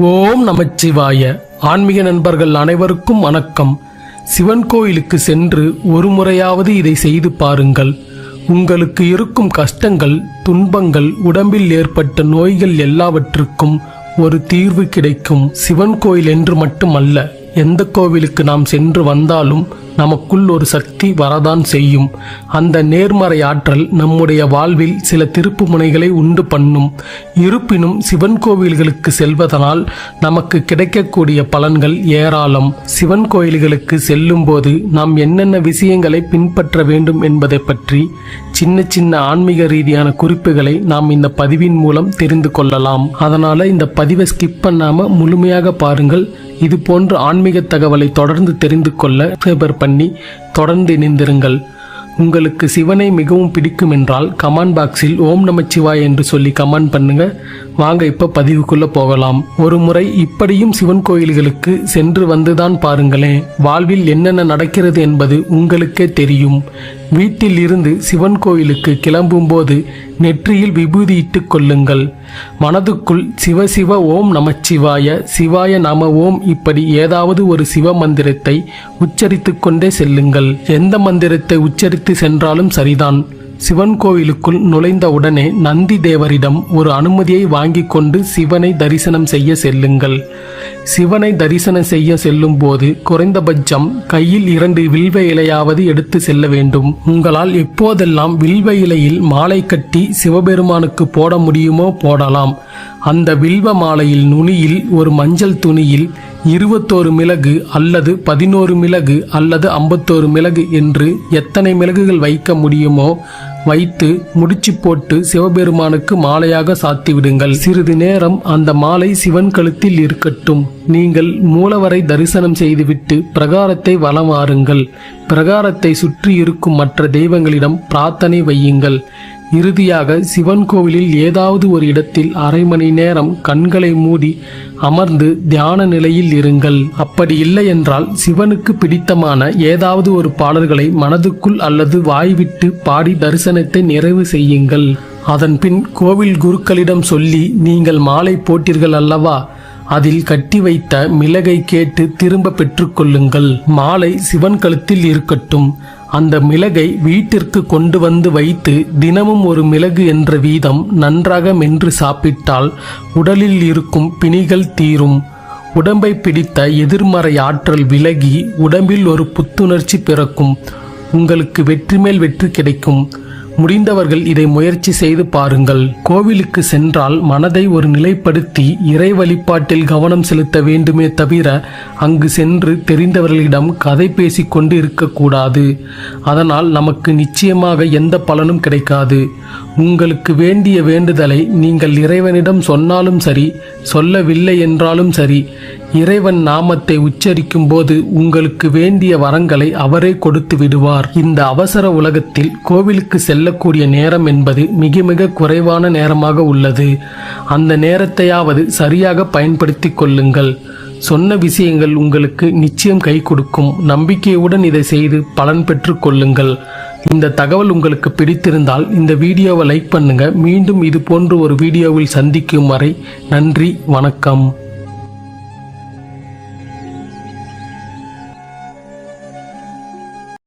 ஓம் நமச்சிவாய. ஆன்மீக நண்பர்கள் அனைவருக்கும் வணக்கம். சிவன் கோயிலுக்கு சென்று ஒரு முறையாவது இதை செய்து பாருங்கள். உங்களுக்கு இருக்கும் கஷ்டங்கள் துன்பங்கள் உடம்பில் ஏற்பட்ட நோய்கள் எல்லாவற்றுக்கும் ஒரு தீர்வு கிடைக்கும். சிவன் கோயில் என்று மட்டுமல்ல எந்த கோவிலுக்கு நாம் சென்று வந்தாலும் நமக்குள் ஒரு சக்தி வரதான் செய்யும். அந்த நேர்மறை ஆற்றல் நம்முடைய வாழ்வில் சில திருப்பு முனைகளை உண்டு பண்ணும். இருப்பினும் சிவன் கோவில்களுக்கு செல்வதனால் நமக்கு கிடைக்கக்கூடிய பலன்கள் ஏராளம். சிவன் கோயில்களுக்கு செல்லும்போது நாம் என்னென்ன விஷயங்களை பின்பற்ற வேண்டும் என்பதை பற்றி சின்ன சின்ன ஆன்மீக ரீதியான குறிப்புகளை நாம் இந்த பதிவின் மூலம் தெரிந்து கொள்ளலாம். அதனால இந்த பதிவை ஸ்கிப் பண்ணாம முழுமையாக பாருங்கள். இது போன்ற ஆன்மீக தகவலை தொடர்ந்து தெரிந்து கொள்ள சேபர் பண்ணி தொடர்ந்து இணைந்திருங்கள். உங்களுக்கு சிவனை மிகவும் பிடிக்கும் என்றால் கமெண்ட் பாக்ஸில் ஓம் நமச்சிவாய் என்று சொல்லி கமெண்ட் பண்ணுங்க. வாங்க இப்ப பதிவுக்குள்ள போகலாம். ஒரு முறை இப்படியும் சிவன் கோயில்களுக்கு சென்று வந்துதான் பாருங்களேன். வாழ்வில் என்னென்ன நடக்கிறது என்பது உங்களுக்கே தெரியும். வீட்டில் இருந்து சிவன் கோயிலுக்கு கிளம்பும்போது நெற்றியில் விபூதி இட்டுக் கொள்ளுங்கள். மனதுக்குள் சிவ சிவ ஓம் நமச்சிவாய சிவாய நம ஓம் இப்படி ஏதாவது ஒரு சிவ மந்திரத்தை உச்சரித்து கொண்டே செல்லுங்கள். எந்த மந்திரத்தை உச்சரித்து சென்றாலும் சரிதான். சிவன் கோவிலுக்குள் நுழைந்த உடனே நந்தி தேவரிடம் ஒரு அனுமதியை வாங்கி கொண்டு சிவனை தரிசனம் செய்ய செல்லுங்கள். சிவனை தரிசனம் செய்ய செல்லும் போது குறைந்தபட்சம் கையில் இரண்டு வில்வ இலையாவது எடுத்து செல்ல வேண்டும். உங்களால் எப்போதெல்லாம் வில்வ இலையில் மாலை கட்டி சிவபெருமானுக்கு போட முடியுமோ போடலாம். அந்த வில்வ மாலையில் நுனியில் ஒரு மஞ்சள் துணியில் இருபத்தோரு மிளகு அல்லது பதினோரு மிளகு அல்லது ஐம்பத்தோரு மிளகு என்று எத்தனை மிளகுகள் வைக்க முடியுமோ வைத்து முடிச்சு போட்டு சிவபெருமானுக்கு மாலையாக சாத்தி விடுங்கள் சிறிது நேரம் அந்த மாலை சிவன் கழுத்தில் இருக்கட்டும். நீங்கள் மூலவரை தரிசனம் செய்துவிட்டு பிரகாரத்தை வலம் வாருங்கள். பிரகாரத்தை சுற்றி இருக்கும் மற்ற தெய்வங்களிடம் பிரார்த்தனை வையுங்கள். இறுதியாக சிவன் கோவிலில் ஏதாவது ஒரு இடத்தில் அரை மணி நேரம் கண்களை மூடி அமர்ந்து தியான நிலையில் இருங்கள். அப்படி இல்லை என்றால் சிவனுக்கு பிடித்தமான ஏதாவது ஒரு பாடல்களை மனதுக்குள் அல்லது வாய்விட்டு பாடி தரிசனத்தை நிறைவு செய்யுங்கள். அதன்பின் கோவில் குருக்களிடம் சொல்லி நீங்கள் மாலை போட்டீர்கள் அல்லவா? அதில் கட்டி வைத்த மிளகை கேட்டு திரும்ப பெற்றுக்கொள்ளுங்கள் மாலை சிவன் கழுத்தில் இருக்கட்டும். அந்த மிளகை வீட்டிற்கு கொண்டு வந்து வைத்து தினமும் ஒரு மிளகு என்ற வீதம் நன்றாக மென்று சாப்பிட்டால் உடலில் இருக்கும் பிணிகள் தீரும். உடம்பை பிடித்த எதிர்மறை ஆற்றல் விலகி உடம்பில் ஒரு புத்துணர்ச்சி பிறக்கும். உங்களுக்கு வெற்றி மேல் வெற்றி கிடைக்கும். முடிந்தவர்கள் இதை முயற்சி செய்து பாருங்கள். கோவிலுக்கு சென்றால் மனதை ஒரு நிலைப்படுத்தி இறை வழிபாட்டில் கவனம் செலுத்த வேண்டுமே தவிர அங்கு சென்று தெரிந்தவர்களிடம் கதை பேசிக்கொண்டு இருக்கக்கூடாது அதனால் நமக்கு நிச்சயமாக எந்த பலனும் கிடைக்காது. உங்களுக்கு வேண்டிய வேண்டுதலை நீங்கள் இறைவனிடம் சொன்னாலும் சரி சொல்லவில்லை என்றாலும் சரி இறைவன் நாமத்தை உச்சரிக்கும் போது உங்களுக்கு வேண்டிய வரங்களை அவரே கொடுத்து விடுவார். இந்த அவசர உலகத்தில் கோவிலுக்கு செல்லக்கூடிய நேரம் என்பது மிக மிக குறைவான நேரமாக உள்ளது. அந்த நேரத்தையாவது சரியாக பயன்படுத்தி கொள்ளுங்கள். சொன்ன விஷயங்கள் உங்களுக்கு நிச்சயம் கை கொடுக்கும். நம்பிக்கையுடன் இதை செய்து பலன் பெற்று கொள்ளுங்கள். இந்த தகவல் உங்களுக்கு பிடித்திருந்தால் இந்த வீடியோவை லைக் பண்ணுங்க. மீண்டும் இது போன்ற ஒரு வீடியோவில் சந்திக்கும் வரை நன்றி வணக்கம்.